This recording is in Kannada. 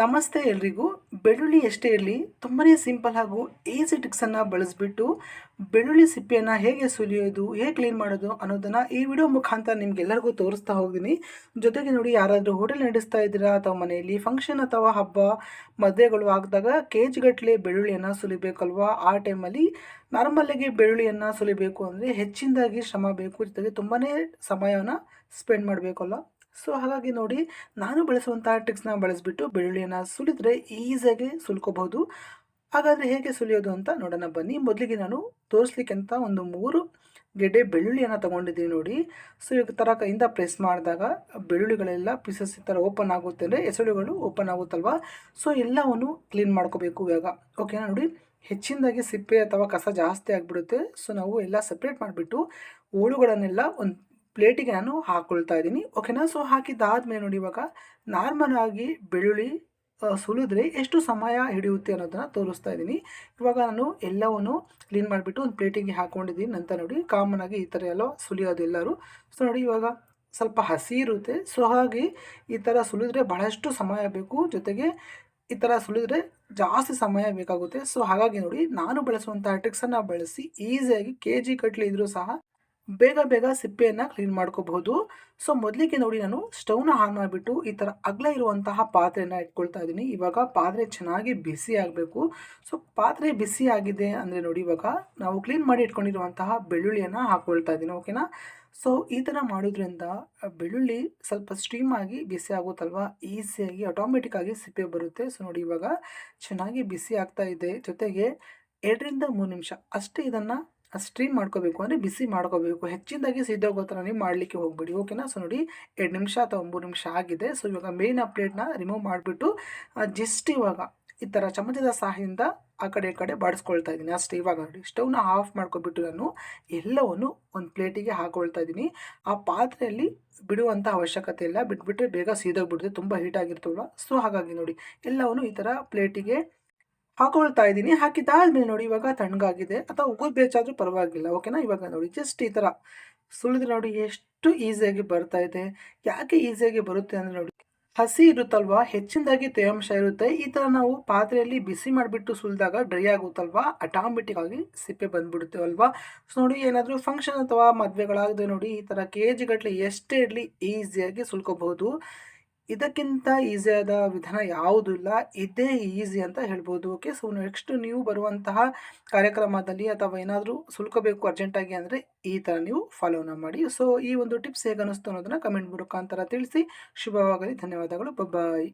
ನಮಸ್ತೆ ಎಲ್ರಿಗೂ. ಬೆಳ್ಳುಳ್ಳಿ ಎಷ್ಟೇ ಇರಲಿ, ತುಂಬನೇ ಸಿಂಪಲ್ ಹಾಗೂ ಈಸಿ ಟಿಕ್ಸನ್ನು ಬಳಸಿಬಿಟ್ಟು ಬೆಳ್ಳುಳ್ಳಿ ಸಿಪ್ಪೆಯನ್ನು ಹೇಗೆ ಸುಲಿಯೋದು, ಹೇಗೆ ಕ್ಲೀನ್ ಮಾಡೋದು ಅನ್ನೋದನ್ನು ಈ ವಿಡಿಯೋ ಮುಖಾಂತರ ನಿಮಗೆಲ್ಲರಿಗೂ ತೋರಿಸ್ತಾ ಹೋಗ್ತೀನಿ. ಜೊತೆಗೆ ನೋಡಿ, ಯಾರಾದರೂ ಹೋಟೆಲ್ ನಡೆಸ್ತಾ ಇದ್ದೀರಾ ಅಥವಾ ಮನೆಯಲ್ಲಿ ಫಂಕ್ಷನ್ ಅಥವಾ ಹಬ್ಬ, ಮದುವೆಗಳು ಆಗಿದಾಗ ಕೆ ಜಿಗಟ್ಟಲೆ ಬೆಳ್ಳುಳ್ಳಿಯನ್ನು ಸುಲಿಬೇಕಲ್ವಾ? ಆ ಟೈಮಲ್ಲಿ ನಾರ್ಮಲ್ಲಾಗಿ ಬೆಳ್ಳುಳ್ಳಿಯನ್ನು ಸುಲಿಬೇಕು ಅಂದರೆ ಹೆಚ್ಚಿನದಾಗಿ ಶ್ರಮ ಬೇಕು, ಜೊತೆಗೆ ತುಂಬಾ ಸಮಯವನ್ನು ಸ್ಪೆಂಡ್ ಮಾಡಬೇಕಲ್ಲ ಸೊ ಹಾಗಾಗಿ ನೋಡಿ, ನಾನು ಬಳಸುವಂತಹ ಟ್ರಿಕ್ಸ್ನ ಬಳಸಿಬಿಟ್ಟು ಬೆಳ್ಳುಳ್ಳಿಯನ್ನು ಸುಲಿದ್ರೆ ಈಸಿಯಾಗಿ ಸುಲ್ಕೋಬಹುದು. ಹಾಗಾದರೆ ಹೇಗೆ ಸುಲಿಯೋದು ಅಂತ ನೋಡೋಣ, ಬನ್ನಿ. ಮೊದಲಿಗೆ ನಾನು ತೋರಿಸ್ಲಿಕ್ಕೆ ಅಂತ ಒಂದು ಮೂರು ಗೆಡ್ಡೆ ಬೆಳ್ಳುಳ್ಳಿಯನ್ನು ತೊಗೊಂಡಿದ್ದೀನಿ ನೋಡಿ. ಸೊ ಇವಾಗ ಥರ ಕೈಯಿಂದ ಪ್ರೆಸ್ ಮಾಡಿದಾಗ ಬೆಳ್ಳುಳ್ಳಿಗಳೆಲ್ಲ ಪೀಸಸ್ ಈ ಥರ ಓಪನ್ ಆಗುತ್ತೆ ಅಂದರೆ ಎಸಳುಗಳು ಓಪನ್ ಆಗುತ್ತಲ್ವ? ಸೊ ಎಲ್ಲವನ್ನು ಕ್ಲೀನ್ ಮಾಡ್ಕೋಬೇಕು ಇವಾಗ. ಓಕೆನಾ ನೋಡಿ. ಹೆಚ್ಚಿನದಾಗಿ ಸಿಪ್ಪೆ ಅಥವಾ ಕಸ ಜಾಸ್ತಿ ಆಗಿಬಿಡುತ್ತೆ. ಸೊ ನಾವು ಎಲ್ಲ ಸಪ್ರೇಟ್ ಮಾಡಿಬಿಟ್ಟು ಓಳುಗಳನ್ನೆಲ್ಲ ಒಂದು ಪ್ಲೇಟಿಗೆ ನಾನು ಹಾಕ್ಕೊಳ್ತಾ ಇದ್ದೀನಿ. ಓಕೆನಾ ಸೊ ಹಾಕಿದ್ದಾದ್ಮೇಲೆ ನೋಡಿ ಇವಾಗ ನಾರ್ಮಲ್ ಆಗಿ ಬೆಳ್ಳುಳ್ಳಿ ಸುಲಿದ್ರೆ ಎಷ್ಟು ಸಮಯ ಹಿಡಿಯುತ್ತೆ ಅನ್ನೋದನ್ನು ತೋರಿಸ್ತಾ ಇದ್ದೀನಿ. ಇವಾಗ ನಾನು ಎಲ್ಲವನ್ನು ಕ್ಲೀನ್ ಮಾಡಿಬಿಟ್ಟು ಒಂದು ಪ್ಲೇಟಿಗೆ ಹಾಕ್ಕೊಂಡಿದ್ದೀನಿ ನಂತರ ನೋಡಿ ಕಾಮನ್ ಆಗಿ ಈ ಥರ ಎಲ್ಲ ಸುಲಿಯೋದು ಎಲ್ಲರೂ. ಸೊ ನೋಡಿ ಇವಾಗ ಸ್ವಲ್ಪ ಹಸಿ ಇರುತ್ತೆ. ಸೊ ಹಾಗೆ ಈ ಥರ ಸುಲಿದ್ರೆ ಬಹಳಷ್ಟು ಸಮಯ ಬೇಕು. ಜೊತೆಗೆ ಈ ಥರ ಸುಲಿದ್ರೆ ಜಾಸ್ತಿ ಸಮಯ ಬೇಕಾಗುತ್ತೆ. ಸೊ ಹಾಗಾಗಿ ನೋಡಿ ನಾನು ಬಳಸುವಂಥ ಟ್ರಿಕ್ಸನ್ನು ಬಳಸಿ ಈಸಿಯಾಗಿ ಕೆ ಜಿ ಕಟ್ಲಿ ಇದ್ದರೂ ಸಹ ಬೇಗ ಬೇಗ ಸಿಪ್ಪೆಯನ್ನು ಕ್ಲೀನ್ ಮಾಡ್ಕೋಬಹುದು. ಸೊ ಮೊದಲಿಗೆ ನೋಡಿ ನಾನು ಸ್ಟವ್ನ ಆನ್ ಮಾಡಿಬಿಟ್ಟು ಈ ಥರ ಅಗಲ ಇರುವಂತಹ ಪಾತ್ರೆಯನ್ನು ಇಟ್ಕೊಳ್ತಾ ಇದ್ದೀನಿ. ಇವಾಗ ಪಾತ್ರೆ ಚೆನ್ನಾಗಿ ಬಿಸಿ ಆಗಬೇಕು. ಸೊ ಪಾತ್ರೆ ಬಿಸಿ ಆಗಿದೆ ಅಂದರೆ ನೋಡಿ ಇವಾಗ ನಾವು ಕ್ಲೀನ್ ಮಾಡಿ ಇಟ್ಕೊಂಡಿರುವಂತಹ ಬೆಳ್ಳುಳ್ಳಿಯನ್ನು ಹಾಕ್ಕೊಳ್ತಾ ಇದ್ದೀನಿ ಓಕೆನಾ ಸೊ ಈ ಥರ ಮಾಡೋದ್ರಿಂದ ಬೆಳ್ಳುಳ್ಳಿ ಸ್ವಲ್ಪ ಸ್ಟೀಮ್ ಆಗಿ ಬಿಸಿ ಆಗುತ್ತಲ್ವ? ಈಸಿಯಾಗಿ ಆಟೋಮೆಟಿಕ್ಕಾಗಿ ಸಿಪ್ಪೆ ಬರುತ್ತೆ. ಸೊ ನೋಡಿ ಇವಾಗ ಚೆನ್ನಾಗಿ ಬಿಸಿ ಆಗ್ತಾ ಇದೆ. ಜೊತೆಗೆ ಎರಡರಿಂದ ಮೂರು ನಿಮಿಷ ಅಷ್ಟೇ ಇದನ್ನು ಸ್ಟ್ರೀಮ್ ಮಾಡ್ಕೋಬೇಕು ಅಂದರೆ ಬಿಸಿ ಮಾಡ್ಕೋಬೇಕು. ಹೆಚ್ಚಿನದಾಗಿ ಸಿದ್ದೋಗೋ ಥರ ನೀವು ಮಾಡಲಿಕ್ಕೆ ಹೋಗ್ಬಿಡಿ. ಓಕೆನಾ ಸೊ ನೋಡಿ, ಎರಡು ನಿಮಿಷ ಅಥವಾ ಮೂರು ನಿಮಿಷ ಆಗಿದೆ. ಸೊ ಇವಾಗ ಮೇನ್ ಪ್ಲೇಟ್ನ ರಿಮೂವ್ ಮಾಡಿಬಿಟ್ಟು ಜಸ್ಟ್ ಇವಾಗ ಈ ಥರ ಚಮಚದ ಸಹಾಯದಿಂದ ಆ ಕಡೆ ಈ ಕಡೆ ಬಾಡಿಸ್ಕೊಳ್ತಾ ಇದ್ದೀನಿ. ಅಷ್ಟೇ, ಇವಾಗ ನೋಡಿ ಸ್ಟವ್ನ ಆಫ್ ಮಾಡ್ಕೊಬಿಟ್ಟು ನಾನು ಎಲ್ಲವನ್ನು ಒಂದು ಪ್ಲೇಟಿಗೆ ಹಾಕೊಳ್ತಾ ಇದ್ದೀನಿ. ಆ ಪಾತ್ರೆಯಲ್ಲಿ ಬಿಡುವಂಥ ಅವಶ್ಯಕತೆ ಇಲ್ಲ. ಬಿಟ್ಬಿಟ್ರೆ ಬೇಗ ಸೀದೋಗ್ಬಿಡುತ್ತೆ. ತುಂಬ ಹೀಟ್ ಆಗಿರ್ತವಲ್ಲ ಸೊ ಹಾಗಾಗಿ ನೋಡಿ, ಎಲ್ಲವನ್ನು ಈ ಥರ ಪ್ಲೇಟಿಗೆ ಹಾಕೊಳ್ತಾ ಇದ್ದೀನಿ. ಹಾಕಿದ್ದಾದ್ಮೇಲೆ ನೋಡಿ ಇವಾಗ ತಣ್ಣಗಾಗಿದೆ. ಅಥವಾ ಉಗುರು ಬೇಚಾದರೂ ಪರವಾಗಿಲ್ಲ. ಓಕೆನಾ ಇವಾಗ ನೋಡಿ ಜಸ್ಟ್ ಈ ಥರ ಸುಳಿದ್ರೆ ನೋಡಿ ಎಷ್ಟು ಈಸಿಯಾಗಿ ಬರ್ತಾ ಇದೆ. ಯಾಕೆ ಈಸಿಯಾಗಿ ಬರುತ್ತೆ ಅಂದರೆ ನೋಡಿ, ಹಸಿ ಇರುತ್ತಲ್ವಾ? ಹೆಚ್ಚಿನದಾಗಿ ತೇವಾಂಶ ಇರುತ್ತೆ. ಈ ಥರ ನಾವು ಪಾತ್ರೆಯಲ್ಲಿ ಬಿಸಿ ಮಾಡಿಬಿಟ್ಟು ಸುಲಿದಾಗ ಡ್ರೈ ಆಗುತ್ತಲ್ವಾ? ಆಟೋಮೆಟಿಕ್ ಆಗಿ ಸಿಪ್ಪೆ ಬಂದ್ಬಿಡುತ್ತೆ ಅಲ್ವಾ? ಸೊ ನೋಡಿ, ಏನಾದರೂ ಫಂಕ್ಷನ್ ಅಥವಾ ಮದುವೆಗಳಾಗದೆ ನೋಡಿ, ಈ ಥರ ಕೆ ಜಿಗಟ್ಟಲೆ ಎಷ್ಟೇ ಇರಲಿ ಈಸಿಯಾಗಿ ಸುಲ್ಕೋಬಹುದು. ಇದಕ್ಕಿಂತ ಈಸಿಯಾದ ವಿಧಾನ ಯಾವುದೂ ಇಲ್ಲ. ಇದೇ ಈಸಿ ಅಂತ ಹೇಳ್ಬೋದು. ಓಕೆ ಸೊ ನೆಕ್ಸ್ಟ್ ನೀವು ಬರುವಂತಹ ಕಾರ್ಯಕ್ರಮದಲ್ಲಿ ಅಥವಾ ಏನಾದರೂ ಸುಲ್ಕೋಬೇಕು ಅರ್ಜೆಂಟಾಗಿ ಅಂದರೆ ಈ ಥರ ನೀವು ಫಾಲೋನ ಮಾಡಿ. ಸೊ ಈ ಒಂದು ಟಿಪ್ಸ್ ಹೇಗೆ ಅನ್ನಿಸ್ತು ಅನ್ನೋದನ್ನು ಕಮೆಂಟ್ ಮುಖಾಂತರ ತಿಳಿಸಿ. ಶುಭವಾಗಲಿ, ಧನ್ಯವಾದಗಳು ಬಾಯ್